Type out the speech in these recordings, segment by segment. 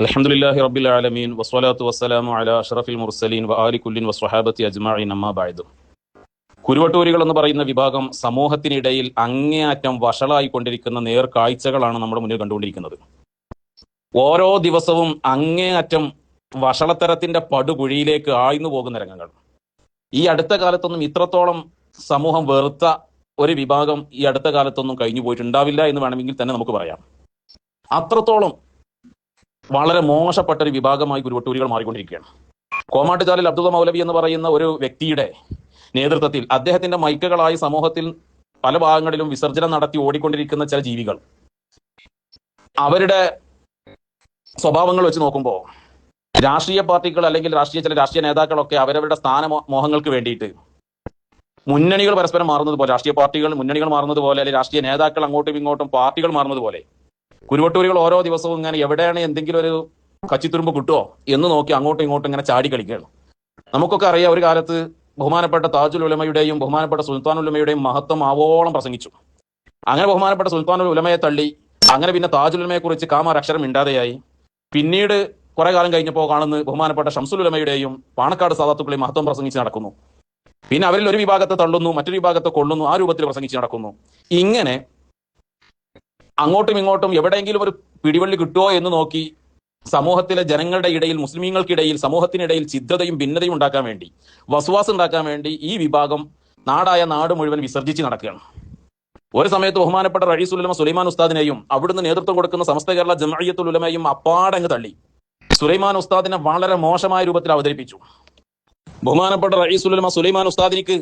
അലഹമുല്ലാഹി റബ്ബിൽ ആലമീൻ. വസ്വലാത്തു വസ്സലാമു അല അഷറഫിൽ മുർസലീൻ വ ആലിക്കുല്ലിൻ വസ്വഹാബത്തി അജ്മാഇൻ അമ്മാബായതും കുരുവട്ടൂരികൾ എന്ന് പറയുന്ന വിഭാഗം സമൂഹത്തിനിടയിൽ അങ്ങേയറ്റം വഷളായിക്കൊണ്ടിരിക്കുന്ന നേർ കാഴ്ചകളാണ് നമ്മുടെ മുന്നിൽ കണ്ടുകൊണ്ടിരിക്കുന്നത്. ഓരോ ദിവസവും അങ്ങേയറ്റം വഷളത്തരത്തിന്റെ പടുകുഴിയിലേക്ക് ആഴ്ന്നു പോകുന്ന രംഗങ്ങൾ. ഈ അടുത്ത കാലത്തൊന്നും ഇത്രത്തോളം സമൂഹം വെറുത്ത ഒരു വിഭാഗം ഈ അടുത്ത കാലത്തൊന്നും കഴിഞ്ഞു പോയിട്ടുണ്ടാവില്ല എന്ന് വേണമെങ്കിൽ തന്നെ നമുക്ക് പറയാം. അത്രത്തോളം വളരെ മോശപ്പെട്ട ഒരു വിഭാഗമായി കുരുവട്ടൂരികൾ മാറിക്കൊണ്ടിരിക്കുകയാണ്. കോമാട്ടുചാലിൽ അബ്ദുള്ള മൗലവി എന്ന് പറയുന്ന ഒരു വ്യക്തിയുടെ നേതൃത്വത്തിൽ അദ്ദേഹത്തിന്റെ മൈക്കുകളായി സമൂഹത്തിൽ പല ഭാഗങ്ങളിലും വിസർജനം നടത്തി ഓടിക്കൊണ്ടിരിക്കുന്ന ചില ജീവികൾ. അവരുടെ സ്വഭാവങ്ങൾ വെച്ച് നോക്കുമ്പോൾ രാഷ്ട്രീയ പാർട്ടികൾ അല്ലെങ്കിൽ രാഷ്ട്രീയ ചില രാഷ്ട്രീയ നേതാക്കളൊക്കെ അവരവരുടെ സ്ഥാന മോഹങ്ങൾക്ക് വേണ്ടിയിട്ട് മുന്നണികൾ പരസ്പരം മാറുന്നത് പോലെ രാഷ്ട്രീയ പാർട്ടികൾ മുന്നണികൾ മാറുന്നത് പോലെ അല്ലെങ്കിൽ രാഷ്ട്രീയ നേതാക്കൾ അങ്ങോട്ടും ഇങ്ങോട്ടും പാർട്ടികൾ മാറുന്നത് പോലെ കുരുവട്ടൂരികൾ ഓരോ ദിവസവും ഇങ്ങനെ എവിടെയാണ് എന്തെങ്കിലും ഒരു കച്ചിത്തുരുമ്പ് കിട്ടുമോ എന്ന് നോക്കി അങ്ങോട്ടും ഇങ്ങോട്ടും ഇങ്ങനെ ചാടി കളിക്കുകയാണ്. നമുക്കൊക്കെ അറിയാം ഒരു കാലത്ത് ബഹുമാനപ്പെട്ട താജുൽ ഉലമയുടെയും ബഹുമാനപ്പെട്ട സുൽത്താൻ ഉലമയുടെയും മഹത്വം ആവോളം പ്രസംഗിച്ചു. അങ്ങനെ ബഹുമാനപ്പെട്ട സുൽത്താൻ ഉലമയെ തള്ളി അങ്ങനെ പിന്നെ താജുൽ ഉലമയെ കുറിച്ച് കാമാരക്ഷരം മിണ്ടാതെയായി. പിന്നീട് കുറെ കാലം കഴിഞ്ഞപ്പോൾ കാണുന്ന ബഹുമാനപ്പെട്ട ഷംസുൽ ഉലമയുടെയും പാണക്കാട് സാധാത്തുക്കളെയും മഹത്വം പ്രസംഗിച്ച് നടക്കുന്നു. പിന്നെ അവരിൽ ഒരു വിഭാഗത്തെ തള്ളുന്നു മറ്റൊരു വിഭാഗത്തെ കൊള്ളുന്നു ആ രൂപത്തിൽ പ്രസംഗിച്ച് നടക്കുന്നു. ഇങ്ങനെ അങ്ങോട്ടും ഇങ്ങോട്ടും എവിടെയെങ്കിലും ഒരു പിടിവള്ളി കിട്ടുമോ എന്ന് നോക്കി സമൂഹത്തിലെ ജനങ്ങളുടെ ഇടയിൽ മുസ്ലിമീങ്ങൾക്കിടയിൽ സമൂഹത്തിനിടയിൽ ഛിദ്രതയും ഭിന്നതയും ഉണ്ടാക്കാൻ വേണ്ടി വസുവാസം ഉണ്ടാക്കാൻ വേണ്ടി ഈ വിഭാഗം നാടായ നാട് മുഴുവൻ വിസർജിച്ച് നടക്കുകയാണ്. ഒരു സമയത്ത് ബഹുമാനപ്പെട്ട റഴീസുലമ സുലൈമാൻ ഉസ്താദിനെയും അവിടുന്ന് നേതൃത്വം കൊടുക്കുന്ന സമസ്ത കേരള ജമഅയ്യത്തുൽ ഉലമയും അപ്പാടങ്ങ് തള്ളി. സുലൈമാൻ ഉസ്താദിനെ വളരെ മോശമായ രൂപത്തിൽ അവതരിപ്പിച്ചു. ബഹുമാനപ്പെട്ട റഴീസുലമ സുലൈമാൻ ഉസ്താദിനിക്ക്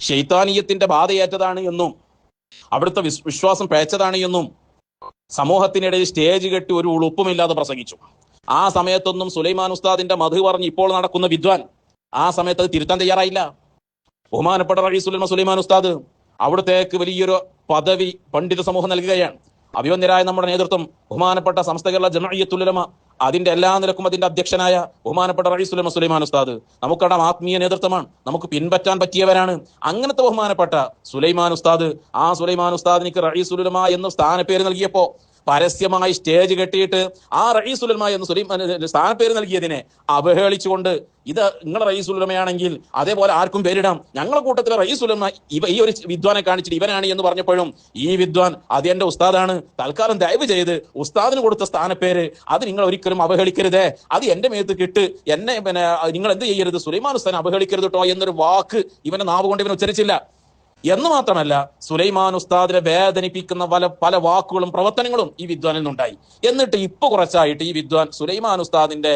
ഷെയ്ത്താനീയത്തിന്റെ ബാധയേറ്റതാണ് എന്നും അവിടുത്തെ വിസ്- വിശ്വാസം പേച്ചതാണ് എന്നും സമൂഹത്തിനിടയിൽ സ്റ്റേജ് കെട്ടി ഒരു ഉളുപ്പുമില്ലാതെ പ്രസംഗിച്ചു. ആ സമയത്തൊന്നും സുലൈമാൻ ഉസ്താദിന്റെ മധു പറഞ്ഞ് ഇപ്പോൾ നടക്കുന്ന വിദ്വാൻ ആ സമയത്ത് അത് തിരുത്താൻ തയ്യാറായില്ല. ബഹുമാനപ്പെട്ട റഹീസുലമ സുലൈമാൻ ഉസ്താദ് അവിടത്തേക്ക് വലിയൊരു പദവി പണ്ഡിത സമൂഹം നൽകുകയാണ്. അഭിവന്യരായ നമ്മുടെ നേതൃത്വം ബഹുമാനപ്പെട്ട സംസ്ഥകളിലെ കേരള ജമഅയ്യത്തുലമ അതിന്റെ എല്ലാ നിലക്കും അതിന്റെ അധ്യക്ഷനായ ബഹുമാനപ്പെട്ട റഹീസുലമ സുലൈമാൻ ഉസ്താദ്. നമുക്കടാം ആത്മീയ നേതൃത്വമാണ്. നമുക്ക് പിൻപറ്റാൻ പറ്റിയവരാണ്. അങ്ങനത്തെ ബഹുമാനപ്പെട്ട സുലൈമാൻ ഉസ്താദ്. ആ സുലൈമാൻ ഉസ്താദിനിക്ക് റഹീസുലമ എന്ന് സ്ഥാനപ്പേര് നൽകിയപ്പോ പരസ്യമായി സ്റ്റേജ് കെട്ടിയിട്ട് ആ റയീസുലമ എന്ന് സുലൈമാൻ സ്ഥാനപ്പേര് നൽകിയതിനെ അവഹേളിച്ചുകൊണ്ട് ഇത് നിങ്ങളുടെ റയീസുലമയാണെങ്കിൽ അതേപോലെ ആർക്കും പേരിടാം. ഞങ്ങളുടെ കൂട്ടത്തിലെ റയീസുലമ ഇവ ഈ ഒരു വിദ്വാനെ കാണിച്ചിട്ട് ഇവനാണ് എന്ന് പറഞ്ഞപ്പോഴും ഈ വിദ്വാൻ അത് എന്റെ ഉസ്താദാണ്. തൽക്കാലം ദയവ് ചെയ്ത് ഉസ്താദിന് കൊടുത്ത സ്ഥാനപ്പേര് അത് നിങ്ങൾ ഒരിക്കലും അവഹേളിക്കരുതേ. അത് എന്റെ മേത്ത് കിട്ട്. എന്നെ പിന്നെ നിങ്ങൾ എന്ത് ചെയ്യരുത്? സുലൈമാൻ ഉസ്താൻ അവഹേളിക്കരുത് കേട്ടോ എന്നൊരു വാക്ക് ഇവനെ നാവ് കൊണ്ട് ഇവൻ ഉച്ചരിച്ചില്ല. എന്ന് മാത്രമല്ല സുലൈമാൻ ഉസ്താദിനെ വേദനിപ്പിക്കുന്ന പല പല വാക്കുകളും പ്രവർത്തനങ്ങളും ഈ വിദ്വാനിൽ നിന്നുണ്ടായി. എന്നിട്ട് ഇപ്പൊ കുറച്ചായിട്ട് ഈ വിദ്വാൻ സുലൈമാൻ ഉസ്താദിന്റെ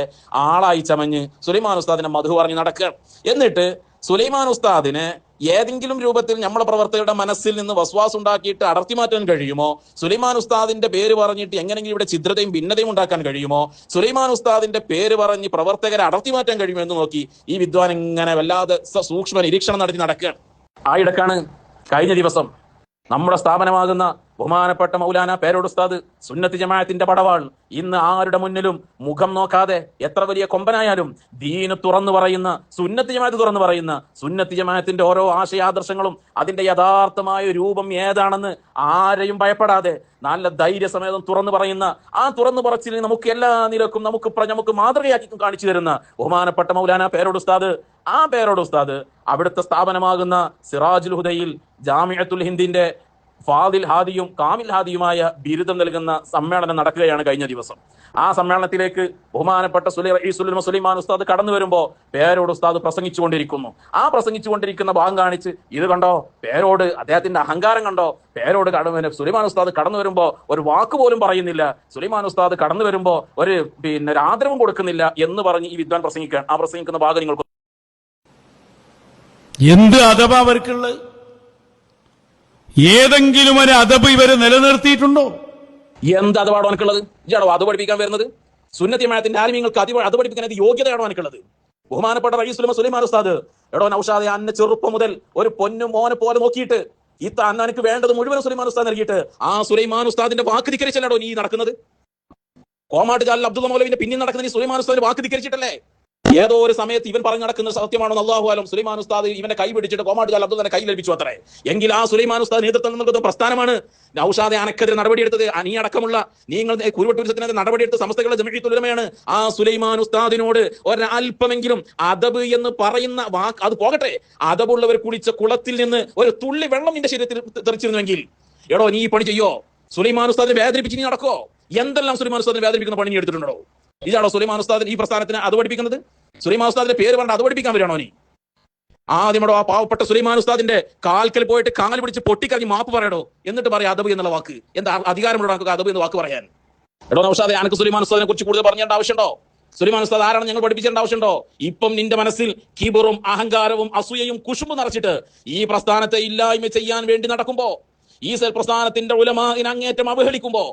ആളായി ചമഞ്ഞ് സുലൈമാൻ ഉസ്താദിനെ മധു പറഞ്ഞ് നടക്കുകയാണ്. എന്നിട്ട് സുലൈമാൻ ഉസ്താദിനെ ഏതെങ്കിലും രൂപത്തിൽ നമ്മളെ പ്രവർത്തകരുടെ മനസ്സിൽ നിന്ന് വസ്വാസ് ഉണ്ടാക്കിയിട്ട് അടർത്തി മാറ്റാൻ കഴിയുമോ? സുലൈമാൻ ഉസ്താദിന്റെ പേര് പറഞ്ഞിട്ട് എങ്ങനെയെങ്കിലും ഇവിടെ ചിദ്രതയും ഭിന്നതയും ഉണ്ടാക്കാൻ കഴിയുമോ? സുലൈമാൻ ഉസ്താദിന്റെ പേര് പറഞ്ഞ് പ്രവർത്തകരെ അടർത്തി മാറ്റാൻ കഴിയുമോ എന്ന് നോക്കി ഈ വിദ്വാൻ ഇങ്ങനെ വല്ലാതെ സൂക്ഷ്മ നിരീക്ഷണം നടത്തി നടക്കുകയാണ്. ആ ഇടക്കാണ് കഴിഞ്ഞ ദിവസം നമ്മുടെ സ്ഥാപനമാകുന്ന ബഹുമാനപ്പെട്ട മൗലാന പേരോട് ഉസ്താദ് സുന്നത്ത് ജമാഅത്തിന്റെ പടവാൾ. ഇന്ന് ആരുടെ മുന്നിലും മുഖം നോക്കാതെ എത്ര വലിയ കൊമ്പനായാലും ദീന് തുറന്നു പറയുന്ന സുന്നത്ത് ജമാഅത്ത് തുറന്നു പറയുന്ന സുന്നത്ത് ജമാഅത്തിന്റെ ഓരോ ആശയാദർശങ്ങളും അതിന്റെ യഥാർത്ഥമായ രൂപം ഏതാണെന്ന് ആരെയും ഭയപ്പെടാതെ നല്ല ധൈര്യസമേതം തുറന്നു പറയുന്ന ആ തുറന്നു പറച്ചിൽ നമുക്ക് എല്ലാ നിലക്കും നമുക്ക് നമുക്ക് മാതൃകയാക്കി കാണിച്ചു തരുന്ന ബഹുമാനപ്പെട്ട മൗലാന പേരോട് ഉസ്താദ്. ആ പേരോട് ഉസ്താദ് അവിടുത്തെ സ്ഥാപനമാകുന്ന സിറാജുൽ ഹുദയിൽ ജാമിയത്തുൽ ഹിന്ദിന്റെ ഫാദിൽ ഹാദിയും കാമിൽ ഹാദിയുമായ ബിരുദം നൽകുന്ന സമ്മേളനം നടക്കുകയാണ് കഴിഞ്ഞ ദിവസം. ആ സമ്മേളനത്തിലേക്ക് ബഹുമാനപ്പെട്ട സുലൈ റഈസുൽ സുലൈമാൻ ഉസ്താദ് കടന്നു വരുമ്പോൾ പേരോട് ഉസ്താദ് പ്രസംഗിച്ചുകൊണ്ടിരിക്കുന്നു. ആ പ്രസംഗിച്ചുകൊണ്ടിരിക്കുന്ന ഭാഗം കാണിച്ച് ഇത് കണ്ടോ? പേരോട് അദ്ദേഹത്തിന്റെ അഹങ്കാരം കണ്ടോ? പേരോട് കടന്നു സുലൈമാൻ ഉസ്താദ് കടന്നു വരുമ്പോൾ ഒരു വാക്ക് പോലും പറയുന്നില്ല. സുലൈമാൻ ഉസ്താദ് കടന്നു വരുമ്പോൾ ഒരു പിന്നെ ഒരു ആദരവും കൊടുക്കുന്നില്ല എന്ന് പറഞ്ഞ് ഈ വിദ്വാൻ പ്രസംഗിക്കാൻ ആ പ്രസംഗിക്കുന്ന ഭാഗം നിങ്ങൾക്ക് എന്ത് അഥവാ അവർക്കുള്ളത്? ഏതെങ്കിലും ഒരു അതബ് ഇവർ നിലനിർത്തിയിട്ടുണ്ടോ? എന്ത് അതപാടോ എനിക്കുള്ളത് അത് പഠിപ്പിക്കാൻ വരുന്നത്? സുന്നത്തിമായത്തിന്റെ ആലിമ്യങ്ങൾക്ക് അതി അത് പഠിപ്പിക്കാൻ അത് യോഗ്യതയാണോ എനിക്കുള്ളത് ബഹുമാനപ്പെട്ട റയീസുലമ സുലൈമാൻ ഉസ്താദ് എടോ നൌഷാദെ അന്ന ചെറുപ്പം മുതൽ ഒരു പൊന്നു മോനെ പോലെ നോക്കിയിട്ട് ഈ തന്നെ എനിക്ക് വേണ്ടത് മുഴുവൻ സുലൈമാൻ ഉസ്താദ് നൽകിയിട്ട് ആ സുലൈമാൻ ഉസ്താദിന്റെ വാക്ക് ധിക്കരിച്ചല്ലോ നീ നടക്കുന്നത്? കോമാട്ട് ജാലിൽ അബ്ദുൽ മൗലവിന്റെ പിന്നിൽ നടക്കുന്ന നീ സുലൈമാൻ ഉസ്താദിന്റെ വാക്ക് ധിക്കരിച്ചിട്ടല്ലേ? ഏതോ ഒരു സമയത്ത് ഇവൻ പറഞ്ഞു നടക്കുന്ന സത്യമാണോ അള്ളാഹു ആലം സുലൈമാൻ ഉസ്താദ് ഇവനെ കൈ പിടിച്ചിട്ട് കോമാട്ട് കാലം തന്നെ കൈ ലഭിച്ചു അത്രേ. എങ്കിൽ ആ സുലൈമാൻ ഉസ്താദ് നേതൃത്വം നൽകുന്ന പ്രസ്ഥാനമാണ്. നൌഷാദെ അനക്കെതിരെ നടപടിയെടുത്തത് നീ അടക്കമുള്ള നിങ്ങൾ കുരുവട്ടൂരത്തിനെതിരെ നടപടിയെടുത്ത സംസ്ഥകളുടെ ജമിഴത്തുലമയാണ് ആ സുലൈമാൻ ഉസ്താദിനോട് ഒരല്പമെങ്കിലും അദബ് എന്ന് പറയുന്ന വാക്ക് അത് പോകട്ടെ. അദബുള്ളവർ കുളിച്ച കുളത്തിൽ നിന്ന് ഒരു തുള്ളി വെള്ളം നിന്റെ ശരീരത്തിൽ തെറിച്ചിരുന്നുവെങ്കിൽ. എടോ നീ ഈ പണി ചെയ്യോ? സുലൈമാൻ ഉസ്താദിനെ വേദനിപ്പിച്ച് നീ നടക്കോ? എന്തെല്ലാം സുലൈമാൻ ഉസ്താദിനെ വേദനിപ്പിക്കുന്ന പണി നീ എടുത്തിട്ടുണ്ടോ? ഇതാണോ സുലൈമാൻ ഉസ്താദിന് ഈ പ്രസ്ഥാനത്തിന് അത് പഠിപ്പിക്കുന്നത്? സുലൈമാൻ ഉസ്താദിന്റെ പേര് പറഞ്ഞ അത് പഠിപ്പിക്കാൻ വരികയാണോ നീ ആദ്യമടോ ആ പാവപ്പെട്ട സുലൈമാൻ ഉസ്താദിന്റെ കാൽക്കൽ പോയിട്ട് കാൽ പിടിച്ച് പൊട്ടിക്കറിഞ്ഞ് മാപ്പ് പറയടോ. എന്നിട്ട് പറയാം അതബ് എന്നുള്ള വാക്ക്. എന്താ അധികാരമുള്ള അതബ് എന്ന വാക്ക് പറയാൻ? എടോ നൗഷാദെ അനക്ക് സുലൈമാൻ ഉസ്താദിനെ കുറിച്ച് കൂടുതൽ പറഞ്ഞേണ്ട ആവശ്യമുണ്ടോ? സുലൈമാൻ ഉസ്താദ് ആരാണ് ഞങ്ങൾ പഠിപ്പിച്ചേണ്ട ആവശ്യമുണ്ടോ? ഇപ്പം നിന്റെ മനസ്സിൽ കീബറും അഹങ്കാരവും അസൂയയും കുശുമ്പും നിറച്ചിട്ട് ഈ പ്രസ്ഥാനത്തെ ഇല്ലായ്മ ചെയ്യാൻ വേണ്ടി നടക്കുമ്പോ ഈ പ്രസ്ഥാനത്തിന്റെ ഉലമാഹിനെ അങ്ങേറ്റം അവഹേളിക്കുമ്പോ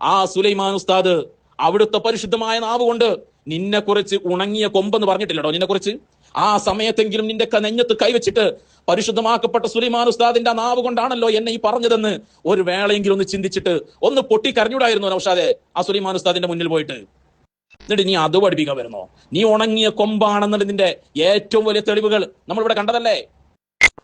ആ സുലൈമാൻ ഉസ്താദ് അവിടുത്തെ പരിശുദ്ധമായ നാവ് കൊണ്ട് നിന്നെ കുറിച്ച് ഉണങ്ങിയ കൊമ്പെന്ന് പറഞ്ഞിട്ടില്ലടോ നിന്നെ കുറിച്ച്? ആ സമയത്തെങ്കിലും നിന്റെ നെഞ്ഞത്ത് കൈവച്ചിട്ട് പരിശുദ്ധമാക്കപ്പെട്ട സുലിമാൻ ഉസ്താദിന്റെ നാവ് കൊണ്ടാണല്ലോ എന്നെ ഈ പറഞ്ഞതെന്ന് ഒരു വേളയെങ്കിലും ഒന്ന് ചിന്തിച്ചിട്ട് ഒന്ന് പൊട്ടി കരഞ്ഞൂടായിരുന്നു നൗഷാദെ ആ സുലിമാൻ ഉസ്താദിന്റെ മുന്നിൽ പോയിട്ട്? എന്നിട്ട് നീ അത് പഠിപ്പിക്കാൻ വരുന്നോ? നീ ഉണങ്ങിയ കൊമ്പാണെന്നുള്ളതിന്റെ ഏറ്റവും വലിയ തെളിവുകൾ നമ്മളിവിടെ കണ്ടതല്ലേ?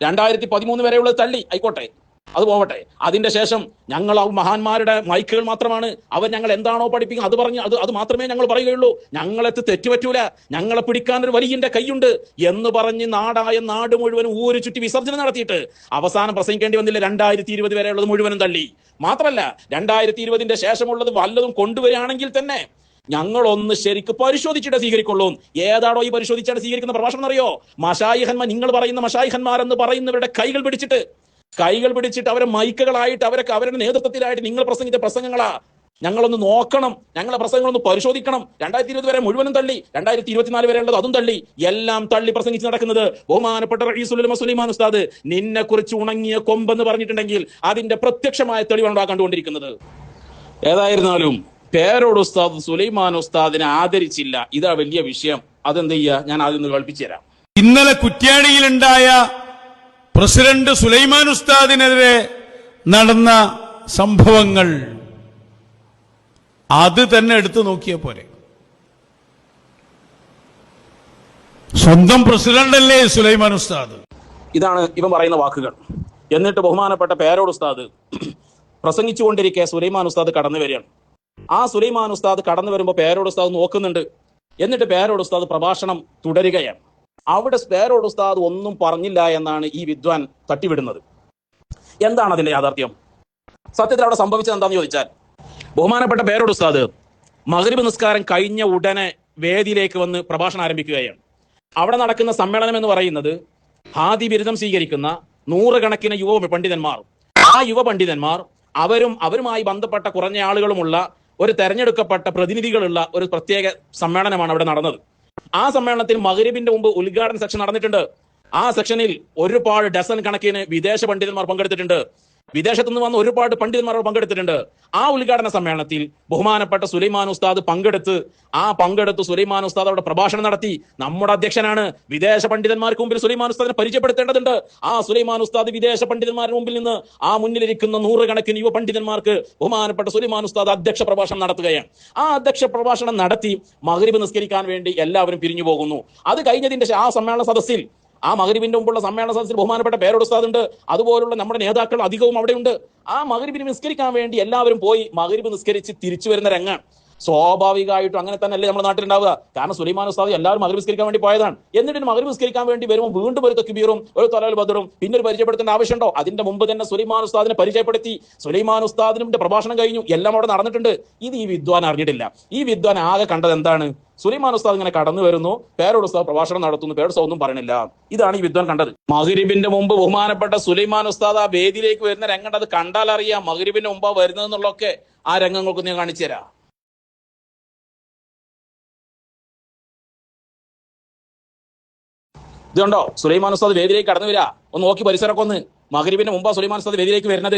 രണ്ടായിരത്തി പതിമൂന്ന് വരെയുള്ളത് തള്ളി. ആയിക്കോട്ടെ. അത് പോവട്ടെ. അതിന്റെ ശേഷം ഞങ്ങൾ ആ മഹാന്മാരുടെ മൈക്കുകൾ മാത്രമാണ്. അവർ ഞങ്ങൾ എന്താണോ പഠിപ്പിക്കുന്നത് അത് പറഞ്ഞ് അത് അത് മാത്രമേ ഞങ്ങൾ പറയുകയുള്ളൂ. ഞങ്ങളെ തെറ്റുപറ്റൂല. ഞങ്ങളെ പിടിക്കാൻ ഒരു വലിയന്റെ കൈയുണ്ട് എന്ന് പറഞ്ഞ് നാടായ നാട് മുഴുവൻ ഊരു ചുറ്റി വിസർജനം നടത്തിയിട്ട് അവസാനം പ്രസംഗിക്കേണ്ടി വന്നില്ല രണ്ടായിരത്തി ഇരുപത് വരെയുള്ളത് മുഴുവനും തള്ളി. മാത്രമല്ല രണ്ടായിരത്തി ഇരുപതിന്റെ ശേഷമുള്ളത് വല്ലതും കൊണ്ടുവരികയാണെങ്കിൽ തന്നെ ഞങ്ങൾ ഒന്ന് ശരിക്ക് പരിശോധിച്ചിട്ട് സ്വീകരിക്കുള്ളൂ. ഏതാണോ ഈ പരിശോധിച്ചാണ് സ്വീകരിക്കുന്ന പ്രഭാഷണം എന്നറിയോ? മഷായിഹന്മാർ നിങ്ങൾ പറയുന്ന മഷായിഹന്മാർ എന്ന് പറയുന്നവരുടെ കൈകൾ പിടിച്ചിട്ട് കൈകൾ പിടിച്ചിട്ട് അവരെ മൈക്കുകളായിട്ട് അവരൊക്കെ അവരുടെ നേതൃത്വത്തിലായിട്ട് നിങ്ങൾ പ്രസംഗിച്ച പ്രസംഗങ്ങളാ. ഞങ്ങളൊന്ന് നോക്കണം. ഞങ്ങളെ പ്രസംഗങ്ങളൊന്ന് പരിശോധിക്കണം. രണ്ടായിരത്തി ഇരുപത് വരെ മുഴുവനും തള്ളി. രണ്ടായിരത്തി ഇരുപത്തിനാല് വരെ ഉള്ളത് അതും തള്ളി. എല്ലാം തള്ളി പ്രസംഗിച്ച് നടക്കുന്നത് ബഹുമാനപ്പെട്ട റഈസുൽ സുലൈമാൻ ഉസ്താദ്. നിന്നെ കുറിച്ച് ഉണങ്ങിയ കൊമ്പെന്ന് പറഞ്ഞിട്ടുണ്ടെങ്കിൽ അതിന്റെ പ്രത്യക്ഷമായ തെളിവാണ് കണ്ടുകൊണ്ടിരിക്കുന്നത്. ഏതായിരുന്നാലും പേരോട് ഉസ്താദ് സുലൈമാൻ ഉസ്താദിനെ ആദരിച്ചില്ല. ഇതാ വലിയ വിഷയം. അതെന്ത് ചെയ്യാ? ഞാൻ ആദ്യം ഒന്ന് കേൾപ്പിച്ചു തരാം. ഇന്നലെ കുറ്റ്യാടിയിലുണ്ടായ പ്രസിഡന്റ് സുലൈമാൻ ഉസ്താദിനെതിരെ നടന്ന സംഭവങ്ങൾ അത് തന്നെ എടുത്തു നോക്കിയ പോരെ. സ്വന്തം പ്രസിഡന്റല്ലേ സുലൈമാൻ ഉസ്താദ്? ഇതാണ് ഇവൻ പറയുന്ന വാക്കുകൾ. എന്നിട്ട് ബഹുമാനപ്പെട്ട പേരോട് ഉസ്താദ് പ്രസംഗിച്ചുകൊണ്ടിരിക്കെ സുലൈമാൻ ഉസ്താദ് കടന്നു വരികയാണ്. ആ സുലൈമാൻ ഉസ്താദ് കടന്നു വരുമ്പോൾ പേരോട് ഉസ്താദ് നോക്കുന്നുണ്ട്. എന്നിട്ട് പേരോട് ഉസ്താദ് പ്രഭാഷണം തുടരുകയാണ്. അവിടെ പേരോട് ഉസ്താദ് ഒന്നും പറഞ്ഞില്ല എന്നാണ് ഈ വിദ്വാൻ തട്ടിവിടുന്നത്. എന്താണ് അതിന്റെ യാഥാർത്ഥ്യം? സത്യത്തിൽ അവിടെ സംഭവിച്ചത് എന്താണെന്ന് ചോദിച്ചാൽ ബഹുമാനപ്പെട്ട പേരോട് ഉസ്താദ് മഗ്രിബ് നിസ്കാരം കഴിഞ്ഞ ഉടനെ വേദിയിലേക്ക് വന്ന് പ്രഭാഷണം ആരംഭിക്കുകയാണ്. അവിടെ നടക്കുന്ന സമ്മേളനം എന്ന് പറയുന്നത് ഹാദി ബിരുദം സ്വീകരിക്കുന്ന നൂറുകണക്കിന് യുവ പണ്ഡിതന്മാർ. ആ യുവ പണ്ഡിതന്മാർ അവരും അവരുമായി ബന്ധപ്പെട്ട കുറഞ്ഞ ആളുകളുമുള്ള ഒരു തെരഞ്ഞെടുക്കപ്പെട്ട പ്രതിനിധികളുള്ള ഒരു പ്രത്യേക സമ്മേളനമാണ് അവിടെ നടന്നത്. ആ സമ്മേളനത്തിൽ മഗ്രിബിന്റെ മുമ്പ് ഉദ്ഘാടന സെക്ഷൻ നടന്നിട്ടുണ്ട്. ആ സെക്ഷനിൽ ഒരുപാട് ഡസൺ കണക്കിന് വിദേശ പണ്ഡിതന്മാർ പങ്കെടുത്തിട്ടുണ്ട്. വിദേശത്തു നിന്ന് വന്ന ഒരുപാട് പണ്ഡിതന്മാർ പങ്കെടുത്തിട്ടുണ്ട്. ആ ഉദ്ഘാടന സമ്മേളനത്തിൽ ബഹുമാനപ്പെട്ട സുലൈമാൻ ഉസ്താദ് പങ്കെടുത്ത് ആ പങ്കെടുത്ത് സുലൈമാൻ ഉസ്താദ് അവിടെ പ്രഭാഷണം നടത്തി. നമ്മുടെ അധ്യക്ഷനാണ്. വിദേശ പണ്ഡിതന്മാർക്ക് മുമ്പിൽ സുലൈമാൻ ഉസ്താദിനെ പരിചയപ്പെടുത്തേണ്ടതുണ്ട്. ആ സുലൈമാൻ ഉസ്താദ് വിദേശ പണ്ഡിതന്മാരുടെ മുമ്പിൽ നിന്ന് ആ മുന്നിലിരിക്കുന്ന നൂറുകണക്കിന് യുവ പണ്ഡിതന്മാർക്ക് ബഹുമാനപ്പെട്ട സുലൈമാൻ ഉസ്താദ് അധ്യക്ഷ പ്രഭാഷണം നടത്തുകയാണ്. ആ അധ്യക്ഷ പ്രഭാഷണം നടത്തി മഗ്രിബ് നിസ്കരിക്കാൻ വേണ്ടി എല്ലാവരും പിരിഞ്ഞു പോകുന്നു. അത് കഴിഞ്ഞതിന്റെ ആ സമ്മേളന സദസ്സിൽ ആ മകരിബിന്റെ മുമ്പുള്ള സമ്മേളന സദസ്സിൽ ബഹുമാനപ്പെട്ട പേരോട് ഉസ്താദ് ഉണ്ട് അതുപോലുള്ള നമ്മുടെ നേതാക്കൾ അധികവും അവിടെയുണ്ട്. ആ മകരിബിന് നിസ്കരിക്കാൻ വേണ്ടി എല്ലാവരും പോയി മകരിബ് നിസ്കരിച്ച് തിരിച്ചു വരുന്ന രംഗാണ് സ്വാഭാവികമായിട്ടും അങ്ങനെ തന്നെ അല്ലേ നമ്മുടെ നാട്ടിലുണ്ടാവുക. കാരണം സുലൈമാൻ ഉസ്താദ് എല്ലാവരും മകരവിസ്കരിക്കാൻ വേണ്ടി പോയതാണ്. എന്നിട്ട് മകരവിസ്കരിക്കാൻ വേണ്ടി വരുമ്പോൾ വീണ്ടും ഒരു തക്ബീറും ഒരു തലാൽ ബദറും പിന്നെ ഒരു പരിചയപ്പെടുത്തേണ്ട ആവശ്യമുണ്ടോ? അതിന്റെ മുമ്പ് തന്നെ സുലൈമാൻ ഉസ്താദിനെ പരിചയപ്പെടുത്തി. സുലൈമാൻ ഉസ്താദിന്റെ പ്രഭാഷണം കഴിഞ്ഞു. എല്ലാം അവിടെ നടന്നിട്ടുണ്ട്. ഇത് ഈ വിദ്വാൻ അറിഞ്ഞിട്ടില്ല. ഈ വിദ്വാൻ ആകെ കണ്ടത് എന്താണ്? സുലൈമാൻ ഉസ്താദ് ഇങ്ങനെ കടന്നു വരുന്നു. പേരോട് ഉസ്താദ് പ്രഭാഷണം നടത്തുന്നു. പേരോട് ഒന്നും പറയണില്ല ഇതാണ് ഈ വിദ്വാൻ കണ്ടത്. മകരിബിന്റെ മുമ്പ് ബഹുമാനപ്പെട്ട സുലൈമാൻ ഉസ്താദ് ആ വേദിയിലേക്ക് വരുന്ന രംഗം അത് കണ്ടാൽ അറിയാം മകരിബിന്റെ മുമ്പാ വരുന്നതെന്നുള്ളൊക്കെ ആ രംഗങ്ങൾക്ക് ഞാൻ കാണിച്ചു തരാം. ഇതുണ്ടോ? സുലൈമാൻ ഉസ്താദ് വേദിയിലേക്ക് കടന്നു വരിക ഒന്ന് നോക്കി പരിസരമൊക്കെ ഒന്ന്. മകരിബിന്റെ മുമ്പാ സുലൈമാൻ ഉസ്താദ് വേദിയിലേക്ക് വരുന്നത്.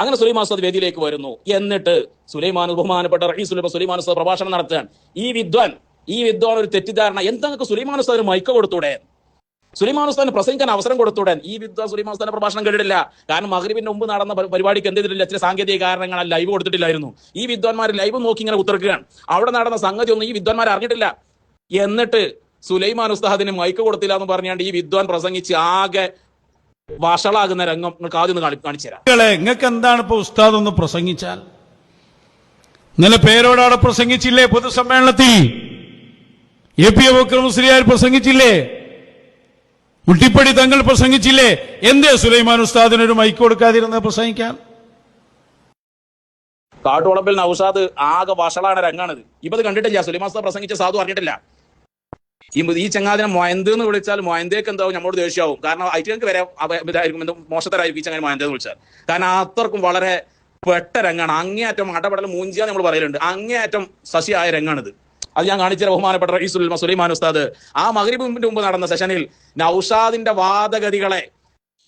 അങ്ങനെ സുലൈമാൻ ഉസ്താദ് വേദിയിലേക്ക് വരുന്നു. എന്നിട്ട് സുലൈമാൻ ബഹുമാനപ്പെട്ട റഹീസ് സുലൈമാൻ ഉസ്താദ് പ്രഭാഷണം നടത്തുകയാണ്. ഈ വിദ്വാൻ ഈ വിദ്വാൻ ഒരു തെറ്റിദ്ധാരണ. എന്താ സുലൈമാൻ ഉസ്താദിന് മൈക്ക കൊടുത്തൂടെ? സുലൈമാൻ ഉസ്താദിന് പ്രസംഗിക്കാൻ അവസരം കൊടുത്തൂടെ? ഈ വിദ്വാൻ സുലൈമാൻ ഉസ്താദിന്റെ പ്രഭാഷണം കേട്ടിട്ടില്ല. കാരണം മകരിബിന്റെ മുമ്പ് നടന്ന പരി- പരിപാടിക്ക് എന്ത് ചെയ്തിട്ടില്ല ചില സാങ്കേതിക കാരണങ്ങളാൽ ലൈവ് കൊടുത്തിട്ടില്ലായിരുന്നു. ഈ വിദ്വാൻമാർ ലൈവ് നോക്കി ഇങ്ങനെ ഉത്തർക്കുകയാണ് അവിടെ നടന്ന സംഗതി ഒന്നും ഈ വിദ്വാൻമാർ അറിഞ്ഞിട്ടില്ല. എന്നിട്ട് സുലൈമാൻ ഉസ്താദിന് മൈക്ക് കൊടുത്തില്ല എന്ന് പറഞ്ഞാണ്ട് ഈ വിദ്വാൻ പ്രസംഗിച്ച് ആകെ വഷളാകുന്ന രംഗം നിങ്ങൾക്ക് ആദ്യം ഒന്ന് കാണിച്ചു തരാം നിങ്ങൾക്ക് എന്താണ് ഇപ്പൊ ഉസ്താദ് ഒന്ന് പ്രസംഗിച്ചാൽ? ഇന്നലെ പേരോടാടെ പ്രസംഗിച്ചില്ലേ പൊതുസമ്മേളനത്തിൽ? എ പി അബൂക്കർ മുസ്ലിയാർ പ്രസംഗിച്ചില്ലേ? മുട്ടിപ്പടി തങ്ങൾ പ്രസംഗിച്ചില്ലേ? എന്തേ സുലൈമാൻ ഉസ്താദിന് ഒരു മൈക്ക് കൊടുക്കാതിരുന്ന പ്രസംഗിക്കാൻ? കാട്ടുവളപ്പിൽ നൌഷാദ് ആകെ വഷളാണ് രംഗാണിത്. ഇപ്പൊ കണ്ടിട്ടില്ല. സുലൈമാൻ ഉസ്താദ് പ്രസംഗിച്ച സാധു അറിഞ്ഞിട്ടില്ല. ഈ ഈ ചങ്ങാതിനെ മൊയന്ത് എന്ന് വിളിച്ചാൽ മൊയന്തേക്ക് എന്താവും? നമ്മോട് ദേഷ്യമാവും. കാരണം ഐറ്റികൾക്ക് വരെ ഇതായിരിക്കും. എന്തോ മോശത്തരായിരിക്കും ഈ ചങ്ങനെ മൊയന്ത് എന്ന് വിളിച്ചാൽ. കാരണം അത്രക്കും വളരെ പെട്ട രംഗാണ് അങ്ങേയറ്റം അടപടൽ മൂഞ്ചിയ നമ്മൾ പറയലുണ്ട്. അങ്ങേയറ്റം ശശിയായ രംഗാണിത്. അത് ഞാൻ കാണിച്ച ബഹുമാനപ്പെട്ട റഈസുൽ സുലൈമാൻ ഉസ്താദ്. ആ മകരിബിന്റെ മുമ്പ് നടന്ന സെഷനിൽ നൌഷാദിന്റെ വാദഗതികളെ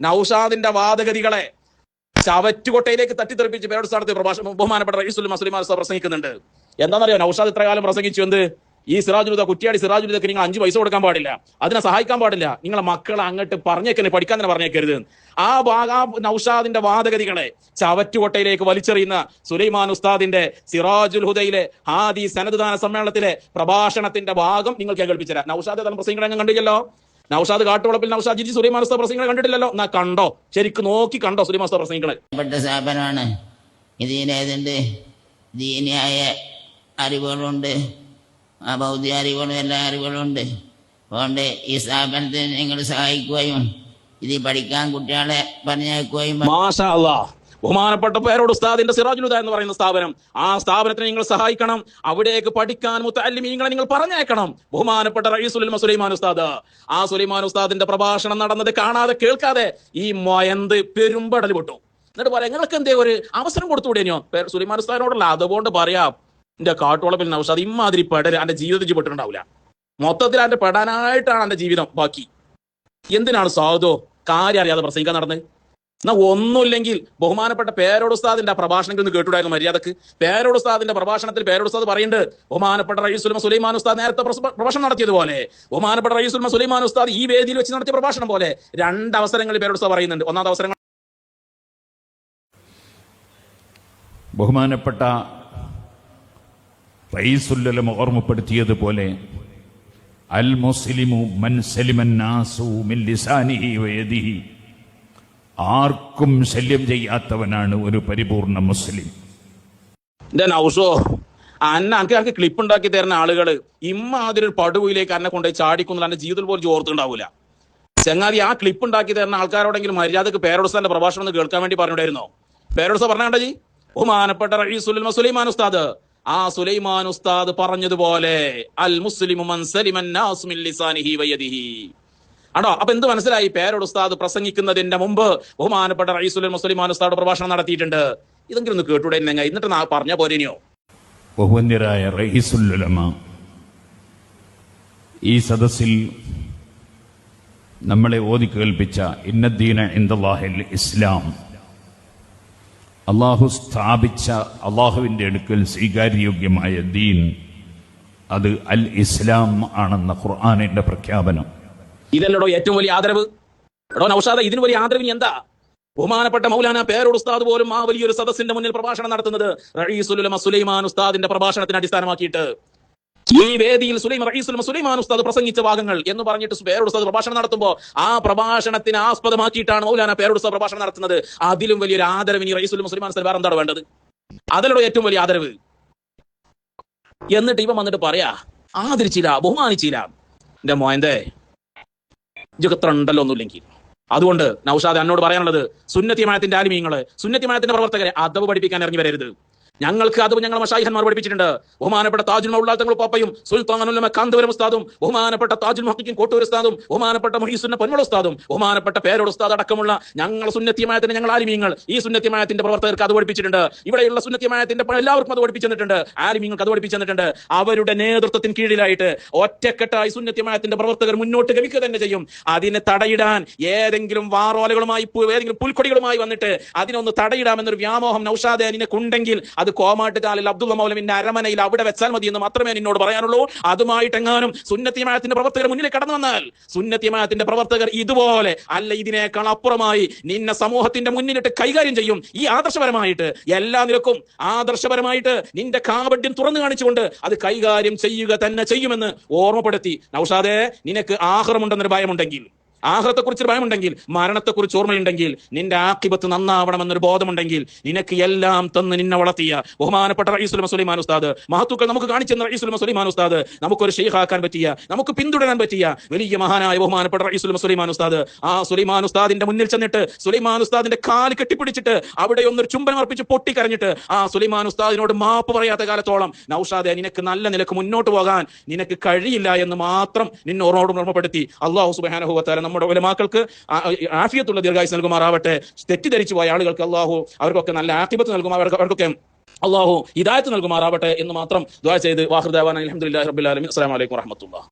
നൌഷാദിന്റെ വാദഗതികളെ ചവറ്റുകൊട്ടയിലേക്ക് തട്ടിത്തെറിപ്പിച്ച് പേരോട് സ്ഥാനത്ത് പ്രഭാഷണം ബഹുമാനപ്പെട്ട റഈസുൽ ഉസ്താദ് പ്രസംഗിക്കുന്നുണ്ട്. എന്താണെന്നറിയോ? നൌഷാദ് ഇത്രകാലം പ്രസംഗിച്ചു. എന്ത്? ഈ സിറാജുലുദ കുറ്റിയാടി സിറാജുലുദക്ക് നിങ്ങൾ അഞ്ച് പൈസ കൊടുക്കാൻ പാടില്ല. അതിനെ സഹായിക്കാൻ പാടില്ല. നിങ്ങളെ മക്കളെ അങ്ങോട്ട് പറഞ്ഞേക്കരുത് പഠിക്കാൻ തന്നെ പറഞ്ഞേക്കരുത്. ആ ഭാഗ നൌഷാദിന്റെ വാദഗതികളെ ചവറ്റുകൊട്ടയിലേക്ക് വലിച്ചെറിയുന്ന സുലൈമാൻ ഉസ്താദിന്റെ സിറാജുൽ ഹുദയിലെ ഹാദി സനദ്ദാന സമ്മേളനത്തിലെ പ്രഭാഷണത്തിന്റെ ഭാഗം നിങ്ങൾ ഞാൻ കേൾപ്പിച്ചുതരാം. നൌഷാദ് തലം പ്രസംഗങ്ങൾ ഞാൻ കണ്ടില്ലല്ലോ? നൌഷാദ് കാട്ടുവളപ്പിൽ നൌഷാദ് ജിജി സുലൈമാൻ ഉസ്താദ് പ്രസംഗങ്ങൾ കണ്ടിട്ടില്ലല്ലോ? എന്നാ കണ്ടോ? ശരിക്കും നോക്കി കണ്ടോ സുലൈമാൻ ഉസ്താദ് പ്രസംഗങ്ങൾ? ഇതിനേതുണ്ട് അറിവുകളുണ്ട്. ആ ഭൗതിക അറിവുകളും എല്ലാ അറിവുകളും ഉണ്ട്. അതുകൊണ്ട് ഈ സ്ഥാപനത്തിന് നിങ്ങൾ സഹായിക്കുകയും ഇത് പഠിക്കാൻ കുട്ടികളെ പറഞ്ഞേക്കുകയും ബഹുമാനപ്പെട്ട പേരോട് ഉസ്താദിന്റെ സിറാജുലുദ എന്ന് പറയുന്ന സ്ഥാപനം. ആ സ്ഥാപനത്തിന് നിങ്ങൾ സഹായിക്കണം. അവിടേക്ക് പഠിക്കാൻ മുത്തല്ലിമീങ്ങളെ നിങ്ങൾ പറഞ്ഞേക്കണം ബഹുമാനപ്പെട്ട റയീസുൽ സുലൈമാൻ ഉസ്താദ് ആ സുലൈമാൻ ഉസ്താദിന്റെ പ്രഭാഷണം നടന്നത് കാണാതെ കേൾക്കാതെ ഈ മൊയന്ത് പെരുമ്പടൽ വിട്ടു എന്നിട്ട് പറയാം നിങ്ങൾക്ക് എന്തേ ഒരു അവസരം കൊടുത്തുകൂടിയോ സുലൈമാൻ ഉസ്താദിനോടല്ല അതുകൊണ്ട് പറയാം എന്റെ കാട്ടുവളപ്പിൽ നൗഷാദ് ഇമാതിരി പെടൽ എന്റെ ജീവിതത്തിൽ പെട്ടിട്ടുണ്ടാവില്ല മൊത്തത്തിൽ എന്റെ പെടാനായിട്ടാണ് എന്റെ ജീവിതം ബാക്കി. എന്തിനാണ് സാധു കാര്യം അറിയാതെ പ്രസംഗിക്കാൻ നടന്നത് എന്നാ ഒന്നുമില്ലെങ്കിൽ ബഹുമാനപ്പെട്ട പേരോട് ഉസ്താദിന്റെ ആ പ്രഭാഷണത്തിൽ നിന്ന് കേട്ടുണ്ടായിരുന്നു മര്യാദയ്ക്ക്. പേരോട് ഉസ്താദിന്റെ പ്രഭാഷണത്തിൽ പേരോട് ഉസ്താദ് പറയുന്നുണ്ട് ബഹുമാനപ്പെട്ട റയീസുൽമ സുലൈമാൻ ഉസ്താദ് നേരത്തെ പ്രഭാഷണം നടത്തിയതുപോലെ ബഹുമാനപ്പെട്ട റയീസുൽമ സുലൈമാൻ ഉസ്താദ് ഈ വേദിയിൽ വെച്ച് നടത്തിയ പ്രഭാഷണം പോലെ രണ്ട് അവസരങ്ങളിൽ പേരോട് ഉസ്താദ് പറയുന്നുണ്ട്. ഒന്നാമത്തെ അവസരങ്ങൾ ബഹുമാനപ്പെട്ട റയീസുല്ലം ഓർമ്മപ്പെടുത്തിയതുപോലെ അൽ മുസ്ലിമു മൻ സലിമൻ നാസു മിൻ ലിസാനിഹി വയദിഹി ആർക്കും ശല്യം ചെയ്യാത്തവനാണ് ഒരു പരിപൂർണ മുസ്ലിം. എന്റെ നൗഷോ അന്ന അനക്ക് അനക്ക് ക്ലിപ്പ് ഉണ്ടാക്കി തരുന്ന ആളുകൾ ഇമ്മാതിരി ഒരു പടുവിലേക്ക് എന്നെ കൊണ്ടുപോയി ചാടിക്കുന്നില്ല എന്റെ ജീവിതത്തിൽ പോലും ജോർത്തുണ്ടാവില്ല ചങ്ങാതി ആ ക്ലിപ്പ് ഉണ്ടാക്കി തരുന്ന ആൾക്കാരോടെങ്കിലും മര്യാദയ്ക്ക് പേരോടുസ്ഥാന്റെ പ്രഭാഷണം ഒന്ന് കേൾക്കാൻ വേണ്ടി പറഞ്ഞിട്ടായിരുന്നോ പറഞ്ഞാണ്ട ജി? മാനപ്പെട്ട റഈസുൽ മുസ്ലിമാൻ ഉസ്താദ് ആ സുലൈമാൻ ഉസ്താദ് പറഞ്ഞതുപോലെ അൽ വയദിഹി. ആണോ? അപ്പൊ എന്ത് മനസ്സിലായി? പേരോട് ഉസ്താദ് പ്രസംഗിക്കുന്നതിന്റെ മുമ്പ് ബഹുമാനപ്പെട്ട റഈസുൽ മുസ്ലിമാൻ ഉസ്താദ് പ്രഭാഷണം നടത്തിയിട്ടുണ്ട്. ഇതെങ്കിലും ഒന്ന് കേട്ടൂടെ എന്നെ എന്നിട്ട് നാ പറഞ്ഞ പോരേനെയോ? ബഹുവന്യരായ റയീസുല്ലുലമ ഈ സദസ്സിൽ നമ്മളെ ഓതി കേൾപ്പിച്ച ഇന്നദ്ദീന ഇന്ദാഹിൽ ഇസ്ലാം അള്ളാഹു സ്ഥാപിച്ച അള്ളാഹുവിന്റെ അടുക്കൽ സ്വീകാര്യോഗ്യമായ ദീൻ അത് അൽ ഇസ്ലാം ആണെന്ന ഖുർആാനിന്റെ പ്രഖ്യാപനം. ഇതല്ലടോ ഏറ്റവും വലിയ ആദരവ്? എടോ നൌഷാദ ഇതിന് വലിയ ആദരവിന് എന്താ? ബഹുമാനപ്പെട്ട മൗലാന പേരോട് ഉസ്താദ് പോലും ആ വലിയൊരു സദസ്സിന്റെ മുന്നിൽ പ്രഭാഷണം നടത്തുന്നത് റഈസുലുലമ സുലൈമാൻ ഉസ്താദിന്റെ പ്രഭാഷണത്തിന് അടിസ്ഥാനമാക്കിയിട്ട്. ഈ വേദിയിൽ സുലൈം റഈസുലുമ സുലൈമാൻ ഉസ്താദ് പ്രസംഗിച്ച ഭാഗങ്ങൾ എന്ന് പറഞ്ഞിട്ട് പേരോട് ഉസ്താദ് പ്രഭാഷണം നടത്തുമ്പോൾ ആ പ്രഭാഷണത്തിന് ആസ്പദമാക്കിയിട്ടാണ് മൗലാന പേരോട് ഉസ്താദ് പ്രഭാഷണം നടത്തുന്നത്. അതിലും വലിയൊരു ആദരവിന് റഈസുൽ മുസ്ലിമാൻ സ്ഥലം വേറെ എന്താണ് വേണ്ടത്? അതിലൂടെ ഏറ്റവും വലിയ ആദരവ്. എന്നിട്ട് ഇവൻ വന്നിട്ട് പറയാ ആദരിച്ചില്ല ബഹുമാനിച്ചില്ല. എന്റെ മോയന്തേ ഉണ്ടല്ലോ ഒന്നുമില്ലെങ്കിൽ. അതുകൊണ്ട് നൌഷാദ് എന്നോട് പറയാനുള്ളത് സുന്നത്തിമായത്തിന്റെ ആലിമീങ്ങൾ സുന്നത്തിമായത്തിന്റെ പ്രവർത്തകരെ അതവ് പഠിപ്പിക്കാൻ ഇറങ്ങി വരരുത്. ഞങ്ങൾക്ക് അതും ഞങ്ങൾ മഷായിഹന്മാർ പഠിപ്പിച്ചിട്ടുണ്ട്. ബഹുമാനപ്പെട്ട താജുൽ മൗലാ തങ്ങൾ പാപ്പയും സുൽത്താനുലമ കാന്തപുരം ഉസ്താദും ബഹുമാനപ്പെട്ട താജുൽ മഹക്കിക്കും കോട്ടൂർ ഉസ്താദും ബഹുമാനപ്പെട്ട മഹീസുന്ന പൊന്മള ഉസ്താദും ബഹുമാനപ്പെട്ട പേരോട് ഉസ്താദ് അടക്കമുള്ള ഞങ്ങൾ സുന്നത്യമായത്തിന് ഞങ്ങൾ ആലിമീങ്ങൾ ഈ സുന്നത്യമായത്തിന്റെ പ്രവർത്തകർക്ക് അത് പഠിപ്പിച്ചിട്ടുണ്ട്. ഇവിടെയുള്ള സുന്നത്യമായത്തിന്റെ എല്ലാവർക്കും അത് പഠിപ്പിച്ചിട്ടുണ്ട്. ആലിമീങ്ങൾക്ക് അത് പഠിപ്പിച്ചിട്ടുണ്ട്. അവരുടെ നേതൃത്വത്തിന് കീഴിലായിട്ട് ഒറ്റക്കെട്ടായി സുന്നത്യമായത്തിന്റെ പ്രവർത്തകർ മുന്നോട്ട് ഗമിക്കുക തന്നെ ചെയ്യും. അതിനെ തടയിടാൻ ഏതെങ്കിലും വാറോലകളുമായി ഏതെങ്കിലും പുൽക്കൊടികളുമായി വന്നിട്ട് അതിനൊന്ന് തടയിടാമെന്നൊരു വ്യാമോഹം നൌഷാദ് കൊണ്ടെങ്കിൽ അത് അത് കോമാട്ട് കാലിൽ അബ്ദുള്ള മൗലമിന്റെ അരമനയിൽ അവിടെ വെച്ചാൽ മതി എന്ന് മാത്രമേ നിന്നോട് പറയാനുള്ളൂ. അതുമായിട്ടെങ്ങാനും സുന്നത്തിമായത്തിന്റെ പ്രവർത്തകർ മുന്നിൽ കടന്നു വന്നാൽ സുന്നത്തിമായത്തിന്റെ പ്രവർത്തകർ ഇതുപോലെ അല്ല ഇതിനേക്കാൾ അപ്പുറമായി നിന്നെ സമൂഹത്തിന്റെ മുന്നിലിട്ട് കൈകാര്യം ചെയ്യും. ഈ ആദർശപരമായിട്ട് എല്ലാ നിരക്കും ആദർശപരമായിട്ട് നിന്റെ കാപഡ്യം തുറന്നു കാണിച്ചുകൊണ്ട് അത് കൈകാര്യം ചെയ്യുക തന്നെ ചെയ്യുമെന്ന് ഓർമ്മപ്പെടുത്തി. നൗഷാദേ നിനക്ക് ആഹ്റമുണ്ടെന്നൊരു ഭയമുണ്ടെങ്കിൽ ആഹ്റത്തെക്കുറിച്ച് ഭയമുണ്ടെങ്കിൽ മരണത്തെക്കുറിച്ച് ഓർമ്മയുണ്ടെങ്കിൽ നിന്റെ ആക്കിബത്ത് നന്നാവണമെന്നൊരു ബോധമുണ്ടെങ്കിൽ നിനക്ക് എല്ലാം തന്ന് നിന്നെ വളർത്തിയ ബഹുമാനപ്പെട്ട റഈസുൽ സുലൈമാൻ ഉസ്താദ് മഹത്തുക്കൾ നമുക്ക് കാണിച്ചെന്ന റഈസുൽ സുലൈമാൻ ഉസ്താദ് നമുക്ക് നമുക്കൊരു ഷെയ്ഖാക്കാൻ പറ്റിയ നമുക്ക് പിന്തുടരാൻ പറ്റിയ വലിയ മഹാനായ ബഹുമാനപ്പെട്ട റഈസുൽ സുലൈമാൻ ഉസ്താദ്. ആ സുലൈമാൻ ഉസ്താദിന്റെ മുന്നിൽ ചെന്നിട്ട് സുലൈമാൻ ഉസ്താദിന്റെ കാൽ കെട്ടിപ്പിടിച്ചിട്ട് അവിടെ ഒന്നൊരു ചുംബനം അർപ്പിച്ച് പൊട്ടിക്കരഞ്ഞിട്ട് ആ സുലൈമാൻ ഉസ്താദിനോട് മാപ്പ് പറയാത്ത കാലത്തോളം നൌഷാദെ നിനക്ക് നല്ല നിലയ്ക്ക് മുന്നോട്ട് പോകാൻ നിനക്ക് കഴിയില്ല എന്ന് മാത്രം നിന്നെ ഓർമ്മോട് ഓർമ്മപ്പെടുത്തി അള്ളാഹു സുബാനഹുവത്താല നമ്മുടെ ഉലമാക്കൾക്ക് ആ- ആഫിയത്തുള്ള ദീർഘായുസ് നൽകുമാറാവട്ടെ. തെറ്റിദ്ധരിച്ചു പോയ ആളുകൾക്ക് അള്ളാഹു അവർക്കൊക്കെ നല്ല ആക്കിബത്ത് നൽകുമാർ അവർക്ക് അവർക്കൊക്കെ അള്ളാഹു ഹിദായത്ത് നൽകുമാറാവട്ടെ എന്ന് മാത്രം ദ്വാ ചെയ്ത്. വാഹൃദാവാൻ അലഹമുല്ലാ റബുലാലമി അസ്സാം വലൈക്കും വറഹമത്തുള്ള